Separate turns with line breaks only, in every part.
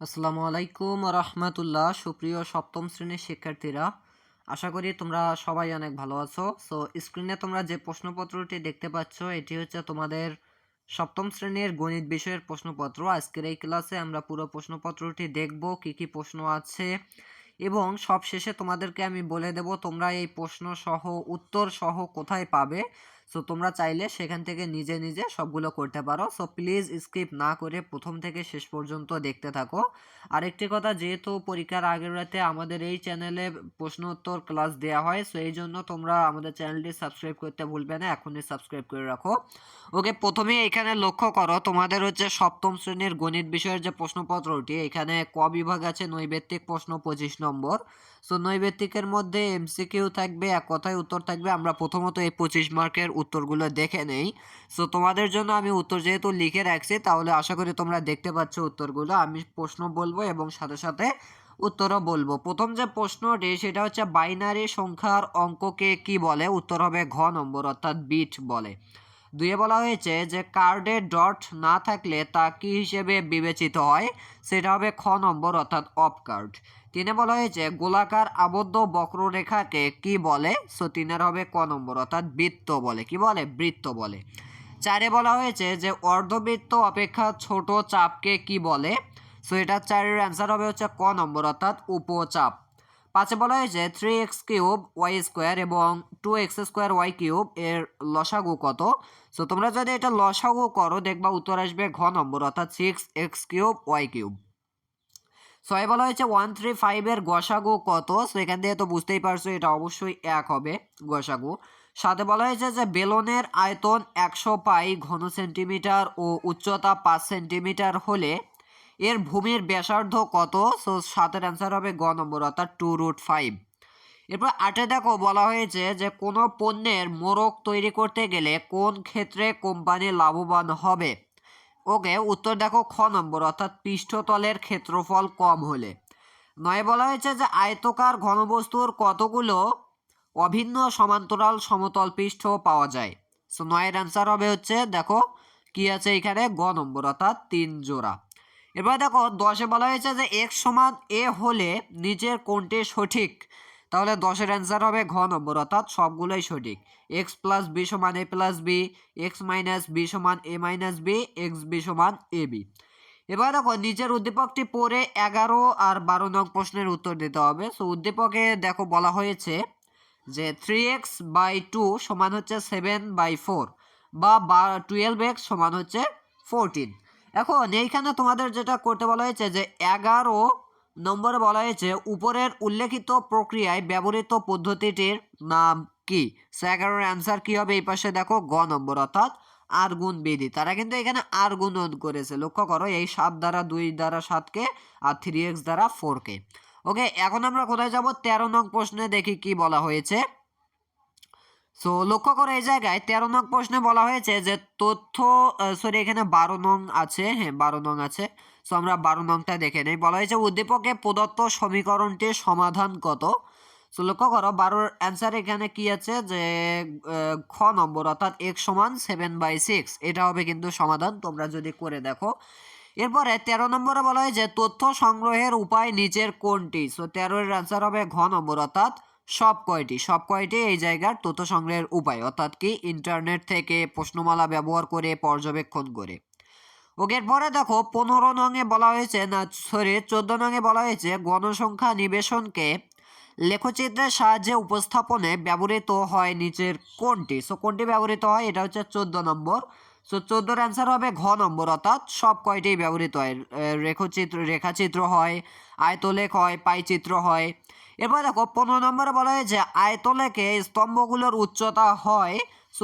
আসসালামু আলাইকুম রহমতুল্লাহ। সুপ্রিয় সপ্তম শ্রেণির শিক্ষার্থীরা, আশা করি তোমরা সবাই অনেক ভালো আছো। সো স্ক্রিনে তোমরা যে প্রশ্নপত্রটি দেখতে পাচ্ছ, এটি হচ্ছে তোমাদের সপ্তম শ্রেণির গণিত বিষয়ের প্রশ্নপত্র। আজকের এই ক্লাসে আমরা পুরো প্রশ্নপত্রটি দেখব, কি কি প্রশ্ন আছে। এবং সব শেষে তোমাদেরকে আমি বলে দেব, তোমরা এই প্রশ্ন সহ উত্তর সহ কোথায় পাবে। সো তোমরা চাইলে সেখান থেকে নিজে নিজে সবগুলো করতে পারো। সো প্লিজ স্কিপ না করে প্রথম থেকে শেষ পর্যন্ত দেখতে থাকো। আরেকটি কথা, যেহেতু পরীক্ষার আগের রাতে আমাদের এই চ্যানেলে প্রশ্ন উত্তর ক্লাস দেওয়া হয় সো এই জন্য তোমরা আমাদের চ্যানেলটি সাবস্ক্রাইব করতে ভুলবে না, এখনই সাবস্ক্রাইব করে রাখো। ওকে প্রথমে এখানে লক্ষ্য করো, তোমাদের হচ্ছে সপ্তম শ্রেণির গণিত বিষয়ের যে প্রশ্নপত্রটি, এখানে ক বিভাগ আছে, নৈবেত্তিক প্রশ্ন পঁচিশ নম্বর। সো নৈবেত্তিকের মধ্যে এমসিকিউ থাকবে, এক কথায় উত্তর থাকবে, আমরা প্রথমত এই পঁচিশ মার্কের উত্তরগুলো দেখে নেই। সো তোমাদের জন্য আমি উত্তর যেহেতু লিখে রাখছি, তাহলে আশা করি তোমরা দেখতে পাচ্ছ উত্তরগুলো। আমি প্রশ্ন বলব এবং সাথে সাথে উত্তরও বলব। প্রথম যে প্রশ্নটি, সেটা হচ্ছে, বাইনারি সংখ্যার অঙ্ককে কি বলে? উত্তর হবে ঘ নম্বর, অর্থাৎ বিট বলে। দুয়ে বলা হয়েছে যে কার্ডে ডট না থাকলে তা কি হিসেবে বিবেচিত হয়? সেটা হবে খ নম্বর, অর্থাৎ অফ কার্ড। তিনে বলা হয়েছে, গোলাকার আবদ্ধ বক্ররেখাকে কি বলে? সো তিনের হবে ক নম্বর, অর্থাৎ বৃত্ত বলে। কি বলে? বৃত্ত বলে। চারে বলা হয়েছে যে অর্ধবৃত্ত অপেক্ষা ছোট চাপকে কি বলে? সো এটা চারের অ্যান্সার হবে হচ্ছে ক নম্বর, অর্থাৎ উপচাপ। পাঁচে বলা হয়েছে three X cube Y square এবং two X square Y cube এর লসাগু কত? সো তোমরা যদি এটা লসাগু করো, দেখবা উত্তর আসবে ঘ নম্বর, অর্থাৎ six X cube Y cube ছয় বলা হয়েছে ওয়ান থ্রি ফাইভের গসাগু কত? সো এখান থেকে তো বুঝতেই পারছ, এটা অবশ্যই এক হবে গসাগু। সাথে বলা হয়েছে যে বেলনের আয়তন একশো পাই ঘন সেন্টিমিটার ও উচ্চতা পাঁচ সেন্টিমিটার হলে এর ভূমির ব্যাসার্ধ কত? সো সাতের অ্যান্সার হবে গ নম্বর, অর্থাৎ টু রুট ফাইভ এরপর আটে দেখো বলা হয়েছে যে, কোনো পণ্যের মোড়ক তৈরি করতে গেলে কোন ক্ষেত্রে কোম্পানি লাভবান হবে? ওকে, উত্তর দেখো খ নম্বর, অর্থাৎ পৃষ্ঠতলের ক্ষেত্রফল কম হলে। নয় বলা হয়েছে যে, আয়তকার ঘনবস্তুর কতগুলো অভিন্ন সমান্তরাল সমতল পৃষ্ঠ পাওয়া যায়? সো নয়ের অ্যান্সার হবে হচ্ছে, দেখো, কি আছে এখানে? গ নম্বর, অর্থাৎ তিন জোড়া। এবার দেখো দশে বলা হয়েছে যে এক্স সমান এ হলে নিচের কোনটি সঠিক? তাহলে দশের অ্যান্সার হবে ঘ নম্বর, অর্থাৎ সবগুলোই সঠিক। এক্স প্লাস বি সমান A plus B X minus B সমান A minus B X B সমান এ বি এবার দেখো নিচের উদ্দীপকটি পড়ে এগারো আর বারো নং প্রশ্নের উত্তর দিতে হবে। সো উদ্দীপকে দেখো বলা হয়েছে যে থ্রি এক্স বাই টু সমান হচ্ছে সেভেন বাই ফোর বা টুয়েলভ এক্স সমান হচ্ছে ফোরটিন এখন এইখানে তোমাদের যেটা করতে বলা হয়েছে যে এগারো নম্বরে বলা হয়েছে, উপরের উল্লেখিত প্রক্রিয়ায় ব্যবহৃত পদ্ধতিটির নাম কি? সো এগারোর অ্যান্সার কি হবে? এই পাশে দেখো গ নম্বর অর্থাৎ আর গুণ বিধি। তারা কিন্তু এখানে আর গুণন করেছে। লক্ষ্য করো, এই সাত দ্বারা দুই দ্বারা সাতকে আর থ্রি এক্স দ্বারা ফোরকে ওকে এখন আমরা কোথায় যাব? তেরো নং প্রশ্নে দেখি কি বলা হয়েছে। সো লক্ষ্য করো এই জায়গায় তেরো নং প্রশ্নে বলা হয়েছে যে তথ্য সরি এখানে বারো নং আছে হ্যাঁ বারো নং আছে। সো আমরা বারো নংটা দেখে নেই। বলা হয়েছে উদ্দীপকে প্রদত্ত সমীকরণটির সমাধান কত? সো লক্ষ্য করো, বারোর অ্যান্সার এখানে কি আছে? যে খ নম্বর, অর্থাৎ এক সমান সেভেন বাই সিক্স এটা হবে কিন্তু সমাধান, তোমরা যদি করে দেখো। এরপরে তেরো নম্বরে বলা হয় যে তথ্য সংগ্রহের উপায় নিচের কোনটি? সো তেরোর অ্যান্সার হবে ঘ নম্বর, অর্থাৎ সব কয়টি সব কয়টি এই জায়গার তথ্য সংগ্রহের উপায়? অর্থাৎ কি ইন্টারনেট থেকে প্রশ্নমালা ব্যবহার করে পর্যবেক্ষণ করে। ওকে পরে দেখো, পনেরো নঙে বলা হয়েছে, না সরি চোদ্দ নঙে বলা হয়েছে, গণসংখ্যা নিবেশনকে লেখচিত্রের সাহায্যে উপস্থাপনে ব্যবহৃত হয় নিচের কোনটি? সো কোনটি ব্যবহৃত হয়? এটা হচ্ছে চোদ্দ নম্বর। সো চোদ্দোর অ্যান্সার হবে ঘ নম্বর, অর্থাৎ সব কয়টি ব্যবহৃত হয়? রেখচিত্র, রেখাচিত্র হয়, আয়তলেখ হয়, পাইচিত্র হয় এরপর দেখো, পনেরো নম্বরে বলা হয়েছে, আয়তলেখে স্তম্ভগুলোর উচ্চতা হয়।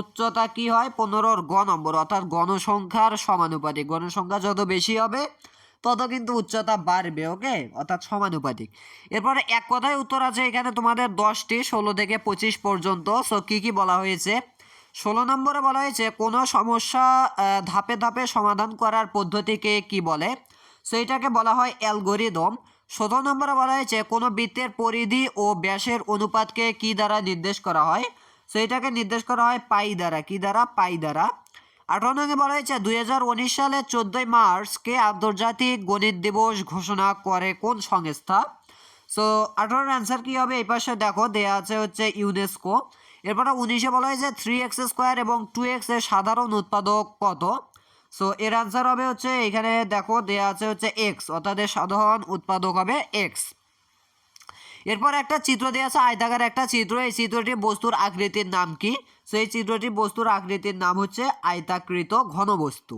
উচ্চতা কি হয়? পনেরোর গ নম্বর, অর্থাৎ গণসংখ্যার সমানুপাতিক। গণসংখ্যা যত বেশি হবে, তত কিন্তু উচ্চতা বাড়বে, ওকে? অর্থাৎ সমানুপাতিক। এরপরে এক কথায় উত্তর আছে এখানে তোমাদের দশটি, ষোলো থেকে পঁচিশ পর্যন্ত। সো কী কী বলা হয়েছে? ষোলো নম্বরে বলা হয়েছে, কোনো সমস্যা ধাপে ধাপে সমাধান করার পদ্ধতিকে কি বলে? সো এটাকে বলা হয় অ্যালগোরিদম। সতেরো নম্বরে বলা হয়েছে, কোনো বৃত্তের পরিধি ও ব্যাসের অনুপাতকে কি দ্বারা নির্দেশ করা হয়? সো এটাকে নির্দেশ করা হয় পাই দ্বারা। কি দ্বারা? পাই দ্বারা। আঠারো নঙ্গে বলা হয়েছে, দুই সালের চোদ্দোই মার্চকে আন্তর্জাতিক গণিত দিবস ঘোষণা করে কোন সংস্থা? সো আঠারোর অ্যান্সার কী হবে? এই পাশে দেখো, দেয়া আছে হচ্ছে ইউনেস্কো এরপরে উনিশে বলা হয়েছে থ্রি এক্স স্কোয়ার এবং টু এক্সের সাধারণ উৎপাদক কত? সো এর আনসার হবে হচ্ছে, এখানে দেখো দেয়া আছে হচ্ছে এক্স অর্থাৎ এর সাধারণ উৎপাদক হবে এক্স এরপর একটা চিত্র দেওয়া আছে, আয়তাকার একটা চিত্র, এই চিত্রটি বস্তুর আকৃতির নাম কি? সেই চিত্রটি বস্তুর আকৃতির নাম হচ্ছে আয়তাকৃত ঘনবস্তু।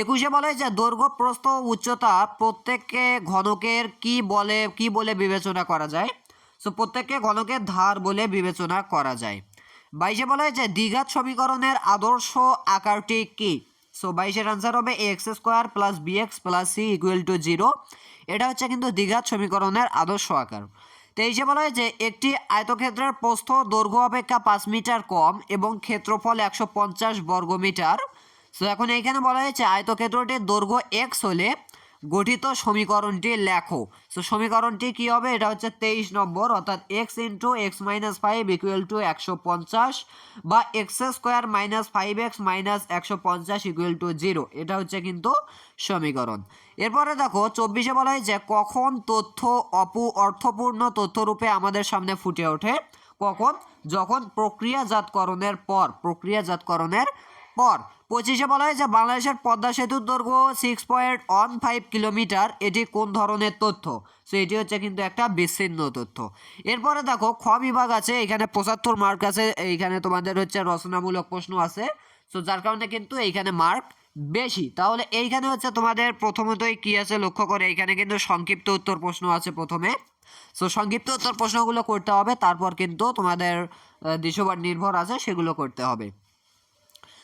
একুশে বলা যে দৈর্ঘ্য, প্রস্থ উচ্চতা প্রত্যেককে ঘনকের কি বলে কি বলে বিবেচনা করা যায়? সো প্রত্যেককে ঘনকের ধার বলে বিবেচনা করা যায়। বাইশে বলা হয়েছে, দ্বিঘাত সমীকরণের আদর্শ আকারটি কি? সো বাইশের আনসার হবে X square plus BX plus C equal to zero এটা হচ্ছে কিন্তু দীঘার সমীকরণের আদর্শ আকার। তেইশে বলা হয়েছে, একটি আয়তক্ষেত্রের প্রস্থ দৈর্ঘ্য অপেক্ষা পাঁচ মিটার কম এবং ক্ষেত্রফল একশো পঞ্চাশ বর্গমিটার। সো এখন এইখানে বলা হয়েছে, আয়তক্ষেত্রটির দৈর্ঘ্য এক্স হলে গঠিত সমীকরণটি লেখো। সো সমীকরণটি কী হবে? এটা হচ্ছে তেইশ নম্বর, অর্থাৎ X into X minus five equal to একশো পঞ্চাশ বা X square minus five X minus একশো পঞ্চাশ ইকুয়াল টু জিরো এটা হচ্ছে কিন্তু সমীকরণ। এরপরে দেখো, চব্বিশে বলা হয়েছে, কখন তথ্য অপু, অর্থপূর্ণ তথ্যরূপে আমাদের সামনে ফুটে ওঠে? কখন? যখন প্রক্রিয়াজাতকরণের পর প্রক্রিয়াজাতকরণের পর। পঁচিশে বলা হয়েছে, বাংলাদেশের পদ্মা সেতুর দৈর্ঘ্য six point one five kilometre এটি কোন ধরনের তথ্য? সো এটি হচ্ছে কিন্তু একটা বিচ্ছিন্ন তথ্য। এরপরে দেখো, খ বিভাগ আছে, এখানে পঁচাত্তর মার্ক আছে, এইখানে তোমাদের হচ্ছে রচনামূলক প্রশ্ন আছে। সো যার কারণে কিন্তু এইখানে মার্ক বেশি। তাহলে এইখানে হচ্ছে তোমাদের প্রথমতই কি আছে লক্ষ্য করে? এইখানে কিন্তু সংক্ষিপ্ত উত্তর প্রশ্ন আছে প্রথমে। সো সংক্ষিপ্ত উত্তর প্রশ্নগুলো করতে হবে, তারপর কিন্তু তোমাদের দৃশ্যবার নির্ভর আছে, সেগুলো করতে হবে।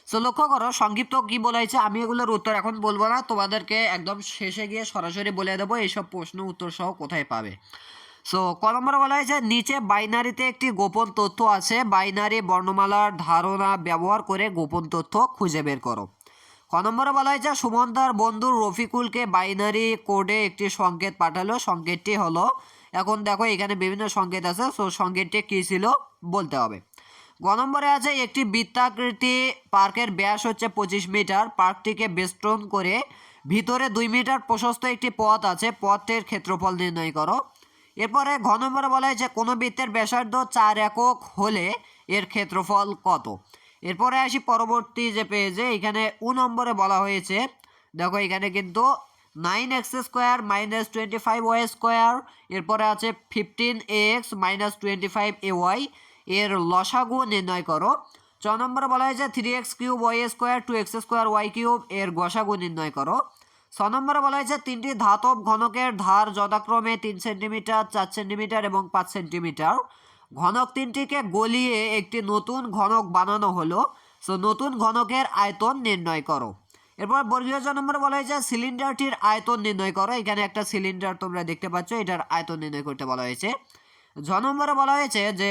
সো লক্ষ্য করো, সংক্ষিপ্ত কি বলেছে, আমি এগুলোর উত্তর এখন বলব না, তোমাদেরকে একদম শেষে গিয়ে সরাসরি বলে দেবো এইসব প্রশ্ন উত্তর সহ কোথায় পাবে। সো ক বলা হয়েছে, নিচে বাইনারিতে একটি গোপন তথ্য আছে, বাইনারি বর্ণমালার ধারণা ব্যবহার করে গোপন তথ্য খুঁজে বের করো। ক নম্বরে বলা হয়েছে, সুমন তার রফিকুলকে বাইনারি কোডে একটি সংকেত পাঠালো, সংকেতটি হলো, এখন দেখো এখানে বিভিন্ন সংকেত আছে সো সংকেতটি কী ছিল বলতে হবে। গ নম্বরে আছে একটি বৃত্তাকৃতি। পার্কের ব্যাস হচ্ছে পঁচিশ মিটার। পার্কটিকে বেষ্টন করে ভিতরে দুই মিটার প্রশস্ত একটি পথ আছে। পথটির ক্ষেত্রফল নির্ণয় করো। এরপরে ঘ নম্বরে বলা হয়েছে, কোনো বৃত্তের ব্যাসার্ধ চার একক হলে এর ক্ষেত্রফল কত? এরপরে আসি পরবর্তী যে পেজে এখানে উ নম্বরে বলা হয়েছে, দেখো এখানে কিন্তু nine X square minus twenty five Y square. এরপরে আছে fifteen X minus twenty five A Y. এর লসাগু নির্ণয় করো। ছ নম্বরে বলা হয়েছে three X cube Y square two X square Y cube এর গসাগু নির্ণয় করো। ছ নম্বরে বলা হয়েছে তিনটি ধাতব ঘনকের ধার যথাক্রমে তিন সেন্টিমিটার চার সেন্টিমিটার এবং পাঁচ সেন্টিমিটার ঘনক তিনটিকে গলিয়ে একটি নতুন ঘনক বানানো হলো। সো নতুন ঘনকের আয়তন নির্ণয় করো। এরপর বর্গীয় জ নম্বরে বলা হয়েছে সিলিন্ডারটির আয়তন নির্ণয় করো। এখানে একটা সিলিন্ডার তোমরা দেখতে পাচ্ছ, এটার আয়তন নির্ণয় করতে বলা হয়েছে। জ নম্বরে বলা হয়েছে যে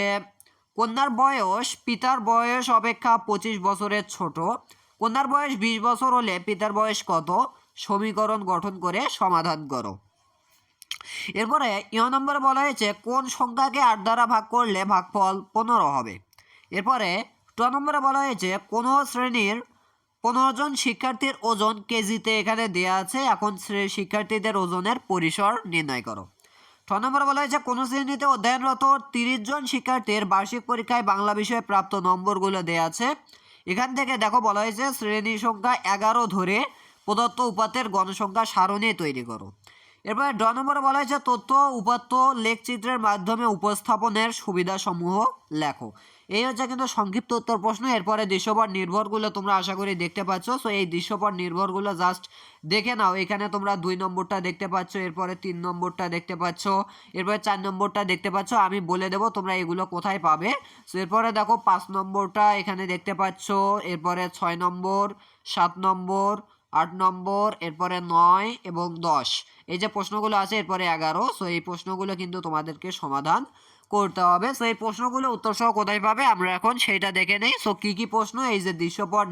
কন্যার বয়স পিতার বয়স অপেক্ষা পঁচিশ বছরের ছোট। কন্যার বয়স বিশ বছর হলে পিতার বয়স কত? সমীকরণ গঠন করে সমাধান করো। এরপরে ইয় নম্বরে বলা হয়েছে, কোন সংখ্যাকে আট দ্বারা ভাগ করলে ভাগফল পনেরো হবে? এরপরে ট নম্বরে বলা হয়েছে, কোনো শ্রেণির পনেরো জন শিক্ষার্থীর ওজন কেজিতে এখানে দেয়া আছে? এখন শিক্ষার্থীদের ওজনের পরিসর নির্ণয় করো। ছ নম্বর বলা হয়েছে, কোন শ্রেণীতে অধ্যয়নরত তিরিশ জন শিক্ষার্থীর বার্ষিক পরীক্ষায় বাংলা বিষয়ে প্রাপ্ত নম্বরগুলো দেয়া আছে। এখান থেকে দেখো বলা হয়েছে শ্রেণি সংখ্যা এগারো ধরে প্রদত্ত উপাতের গণসংখ্যা সারণী তৈরি করো। এরপরে ড নম্বরে বলা হয়েছে, তথ্য, উপাত্ত, লেখচিত্রের মাধ্যমে উপস্থাপনের সুবিধাসমূহ লেখো। এই হচ্ছে কিন্তু সংক্ষিপ্ত উত্তর প্রশ্ন। এরপরে দৃশ্যপট নির্ভরগুলো তোমরা আশা করি দেখতে পাচ্ছ। সো এই দৃশ্যপট নির্ভরগুলো জাস্ট দেখে নাও। এখানে তোমরা দুই নম্বরটা দেখতে পাচ্ছ, এরপরে তিন নম্বরটা দেখতে পাচ্ছ, এরপরে চার নম্বরটা দেখতে পাচ্ছ। আমি বলে দেবো তোমরা এগুলো কোথায় পাবে। সো এরপরে দেখো পাঁচ নম্বরটা এখানে দেখতে পাচ্ছ, এরপরে ছয় নম্বর, সাত নম্বর আট নম্বর, এরপরে নয় এবং দশ। এই যে প্রশ্নগুলো আছে, এরপরে এগারো। সো এই প্রশ্নগুলো কিন্তু তোমাদেরকে সমাধান করতে হবে। সো এই প্রশ্নগুলো উত্তর সহ কোথায় পাবে? আমরা এখন সেইটা দেখে নেই। সো কী কী প্রশ্ন? এই যে দৃশ্যপট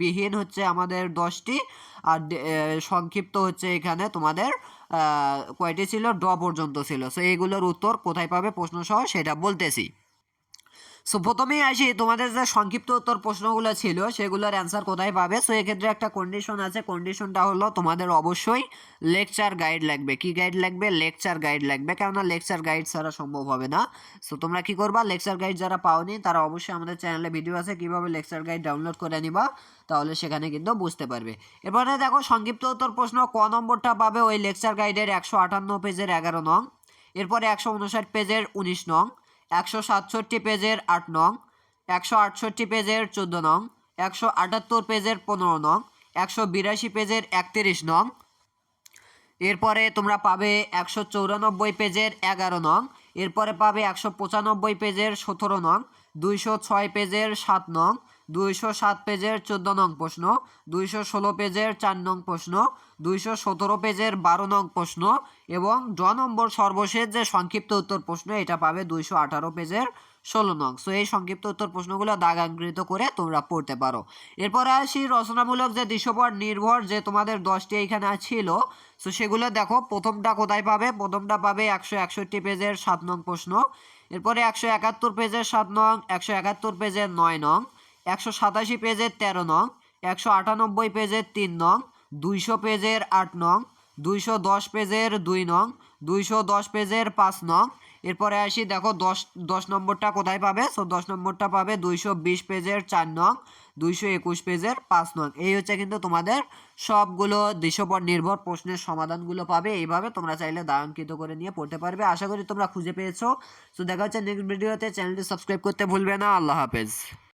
বিহীন হচ্ছে আমাদের দশটি আর সংক্ষিপ্ত হচ্ছে এখানে তোমাদের কয়টি ছিল? ড পর্যন্ত ছিল। সো এইগুলোর উত্তর কোথায় পাবে প্রশ্ন সহ সেটা বলতেছি। সো প্রথমেই আসি, তোমাদের যে সংক্ষিপ্ত উত্তর প্রশ্নগুলো ছিল, সেগুলোর অ্যান্সার কোথায় পাবে? সো এক্ষেত্রে একটা কন্ডিশন আছে। কন্ডিশনটা হলো তোমাদের অবশ্যই লেকচার গাইড লাগবে। কি গাইড লাগবে? লেকচার গাইড লাগবে। কেননা লেকচার গাইড ছাড়া সম্ভব হবে না। সো তোমরা কি করবা? লেকচার গাইড যারা পাওনি, তারা অবশ্যই আমাদের চ্যানেলে ভিডিও আছে। কীভাবে লেকচার গাইড ডাউনলোড করে নিবা, তাহলে সেখানে কিন্তু বুঝতে পারবে। এরপরে দেখো, সংক্ষিপ্ত উত্তর প্রশ্ন, ক নম্বরটা পাবে ওই লেকচার গাইডের একশো আটান্ন পেজের এগারো নং। এরপরে একশো উনষাট পেজের উনিশ নং। একশো সাতষট্টি পেজের আট নং, একশো আটষট্টি পেজের চোদ্দ নং, একশো আটাত্তর পেজের পনেরো নং, একশো বিরাশি পেজের একত্রিশ নং। এরপরে তোমরা পাবে একশো চৌরানব্বই পেজের এগারো নং, এরপরে পাবে একশো পঁচানব্বই পেজের সতেরো নং, দুইশো ছয় পেজের সাত নং দুইশো সাত পেজের চোদ্দ নং প্রশ্ন, দুইশো ষোলো পেজের চার নং প্রশ্ন, দুইশো সতেরো পেজের বারো নং প্রশ্ন এবং ড নম্বর সর্বশেষ যে সংক্ষিপ্ত উত্তর প্রশ্ন, এটা পাবে দুইশো আঠারো পেজের ষোলো নং। সো এই সংক্ষিপ্ত উত্তর প্রশ্নগুলো দাগাঙ্কৃত করে তোমরা পড়তে পারো। এরপরে আসি রচনামূলক যে দৃশ্যপট নির্ভর যে তোমাদের দশটি এইখানে ছিল সো সেগুলো দেখো, প্রথমটা কোথায় পাবে? প্রথমটা পাবে একশো একষট্টি পেজের সাত নং প্রশ্ন, এরপরে একশো একাত্তর পেজের সাত নং, একশো একাত্তর পেজের নয় নং একশো সাতাশি পেজের তেরো নং, একশো আটানব্বই পেজের তিন নং, দুইশো পেজের আট নং, দুইশো দশ পেজের দুই নং, দুইশো দশ পেজের পাঁচ নং। এরপরে আসি, দেখো দশ দশ নম্বরটা কোথায় পাবে? সো দশ নম্বরটা পাবে দুইশো বিশ পেজের চার নং, দুইশো একুশ পেজের পাঁচ নং। এই হচ্ছে কিন্তু তোমাদের সবগুলো দৃশ্যপট নির্ভর প্রশ্নের সমাধানগুলো পাবে। এইভাবে তোমরা চাইলে দায়াঙ্কিত করে নিয়ে পড়তে পারবে। আশা করি তোমরা খুঁজে পেয়েছ। সো দেখা হচ্ছে নেক্সট ভিডিওতে চ্যানেলটি সাবস্ক্রাইব করতে ভুলবে না। আল্লাহ হাফেজ।